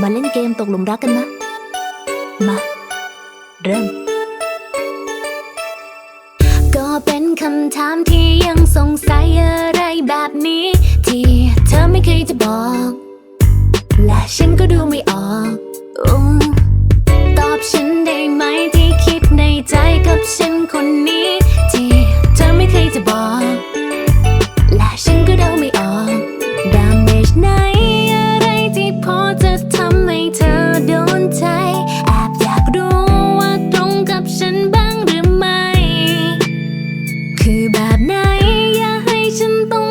มาเล่นเกมตกหลุมรักกันนะ มา เริ่ม ก็เป็นคำถามที่ยังสงสัยอะไรแบบนี้ ที่เธอไม่เคยจะบอก และฉันก็ดูไม่ออกอตอบฉันได้ไหมที่คิดในใจกับฉันคนนี้ แบบไหน อย่าให้ฉันต้อง